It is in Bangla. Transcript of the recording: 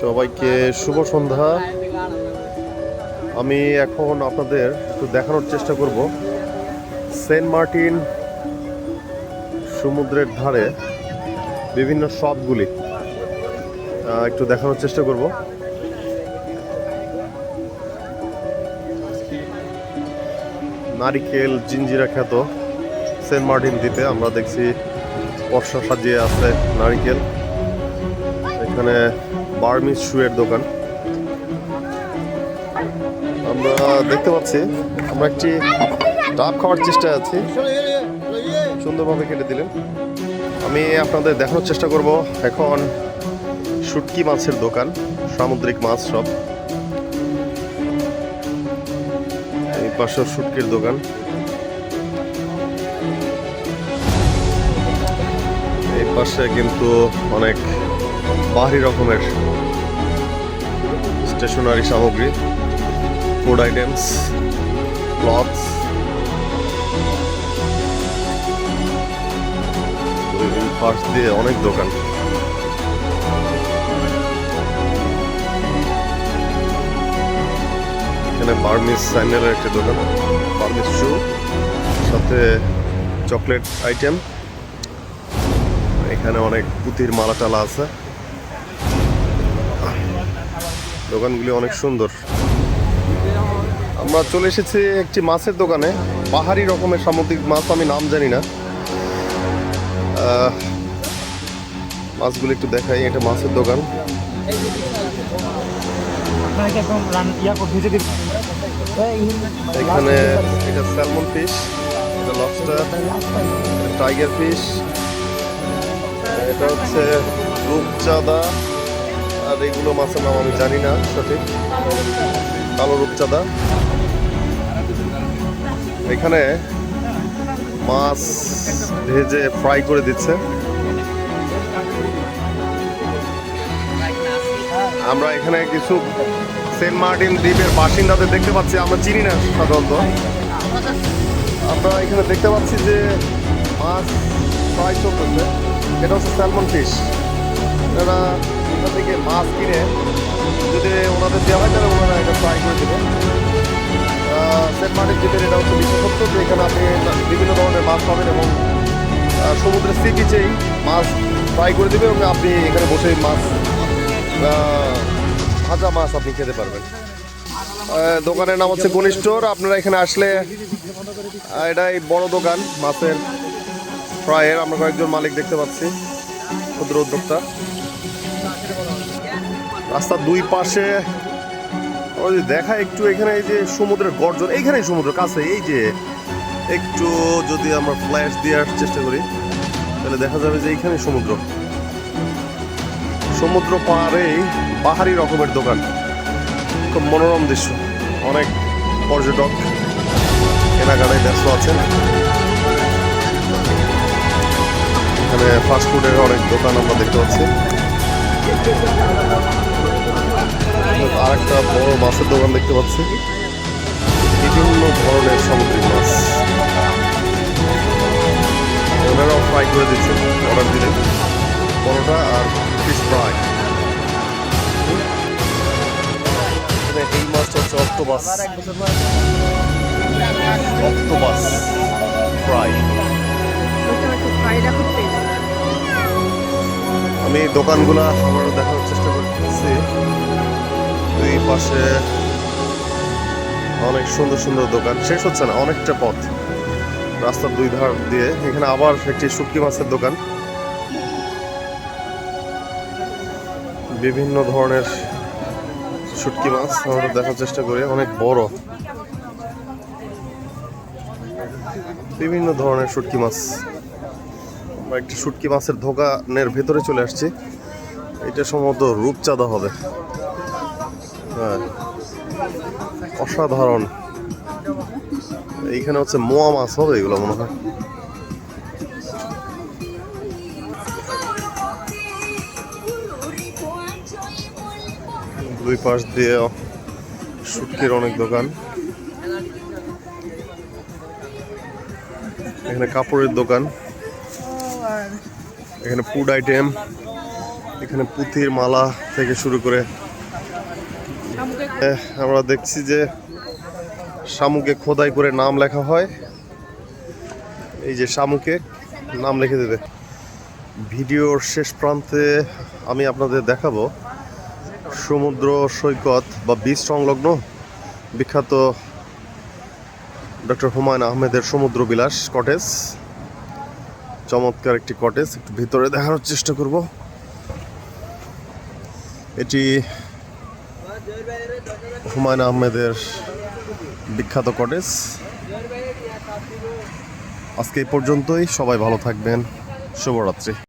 সবাইকে শুভ সন্ধ্যা। আমি এখন আপনাদের একটু দেখানোর চেষ্টা করব। সেন্ট মার্টিন সমুদ্রের ধারে বিভিন্ন শপগুলি একটু দেখানোর চেষ্টা করব। নারিকেল, জিঞ্জিরা খ্যাত সেন্ট মার্টিন দ্বীপে আমরা দেখছি বর্ষা সাজিয়ে আছে নারিকেল। এখানে বার্মিস শুয়ের দোকান। আমরা দেখতে পাচ্ছি, আমরা একটি ডাব খাওয়ার চেষ্টা আছি। সুন্দরভাবে কেটে দিলেন। আমি আপনাদের দেখানোর চেষ্টা করব এখন শুটকি মাছের দোকান, সামুদ্রিক মাছ সব। এই পাশে শুটকির দোকান। এই পাশে কিন্তু অনেক বাহারি রকমের স্টেশনারি সামগ্রী ফুড আইটেমস ক্লথস পাশ দিয়ে অনেক দোকান। এখানে বার্মিস স্যান্ডেলের একটা দোকান বার্মিস শু সাথে চকলেট আইটেম এখানে অনেক পুঁতির মালা টালা আছে। দোকানগুলি অনেক সুন্দর। আমরা চলে এসেছি একটি মাছের দোকানে। পাহাড়ি রকমের সামুদ্রিক মাছ, আমি নাম জানি না। মাছগুলি একটু দেখাই, এটা মাছের দোকান। এখানে এটা স্যালমন ফিশ এটা লবস্টার টাইগার ফিশ এটা হচ্ছে রূপচাঁদা। আর এগুলো মাছের নাম আমি জানি না সঠিক। কালো রূপচাঁদা। এখানে মাছ ভেজে ফ্রাই করে দিচ্ছে। আমরা এখানে কিছু সেন্ট মার্টিন দ্বীপের বাসিন্দাদের দেখতে পাচ্ছি, আমরা চিনি না সাধারণত। আমরা এখানে দেখতে পাচ্ছি যে মাছ ফ্রাই চলতেছে। এটা হচ্ছে স্যালমন ফিশ থেকে মাছ কিনে যদি ওনাদের দেওয়া হয় তাহলে ওনারা এটা ফ্রাই করে দেবে আহ, সেন্ট মার্টিন দ্বীপের এটা হচ্ছে বিশেষত্ব যে এখানে আপনি বিভিন্ন ধরনের মাছ পাবেন এবং সমুদ্রের সি বিচেই মাছ ফ্রাই করে দেবে এবং আপনি এখানে বসেই মাছ ভাজা মাছ আপনি খেতে পারবেন। দোকানের নাম হচ্ছে স্টোর। আপনারা এখানে আসলে এটাই বড় দোকান মাছের ফ্রাইয়ের। আমরা কয়েকজন মালিক দেখতে পাচ্ছি ক্ষুদ্র উদ্যোক্তা। রাস্তার দুই পাশে, ওই যে দেখা একটু এখানে এই যে সমুদ্রের গর্জন এইখানেই সমুদ্র, কাছে, এই যে একটু যদি আমরা ফ্ল্যাশ দেওয়ার চেষ্টা করি, তাহলে দেখা যাবে যে এইখানে সমুদ্র। সমুদ্র পাড়েই পাহাড়ি রকমের দোকান। খুব মনোরম দৃশ্য। অনেক পর্যটক কেনাকাটায় ব্যস্ত আছেন। এখানে ফাস্টফুডের অনেক দোকান আমরা দেখতে পাচ্ছি। আর একটা বড় মাছের দোকান দেখতে পাচ্ছি। বিভিন্ন ধরনের সামুদ্রিক মাছ। ওনারাও ফ্রাই করে দিচ্ছে অর্ডার দিলে। পরোটা আর ফিশ ফ্রাই এই মাছটা হচ্ছে অক্টোপাস অক্টোপাস ফ্রাই আমি দোকানগুলা আবারও পাশে অনেক সুন্দর সুন্দর দোকান। শেষ হচ্ছে না, অনেকটা পথ। রাস্তার দুই ধার দিয়ে এখানে আবার একটি শুটকি মাছের দোকান। বিভিন্ন ধরনের শুটকি মাছ আমরা দেখার চেষ্টা করি, অনেক বড়। বিভিন্ন ধরনের শুটকি মাছ। আমরা একটি শুটকি মাছের দোকানের ভেতরে চলে আসছি। এটা সম্ভবত রূপচাঁদা হবে। অসাধারণ। এইখানে হচ্ছে মোয়া মাছ হবে এগুলো মনে হয়। দুই পাশ দিয়ে শুটকির অনেক দোকান। এখানে কাপড়ের দোকান। এখানে ফুড আইটেম এখানে পুঁথির মালা থেকে শুরু করে আমরা দেখছি যে শামুকে খোদাই করে নাম লেখা হয়। এই যে শামুকে নাম লিখে দেবে। ভিডিওর শেষ প্রান্তে আমি আপনাদের দেখাবো সমুদ্র সৈকত বা বীজ সংলগ্ন বিখ্যাত ডক্টর হুমায়ুন আহমেদের সমুদ্র বিলাস কটেজ। চমৎকার একটি কটেজ, একটু ভিতরে দেখানোর চেষ্টা করব। এটি হুমায়ুন আহমেদের বিখ্যাত কটেজ। আজকে এই পর্যন্তই। সবাই ভালো থাকবেন। শুভরাত্রি।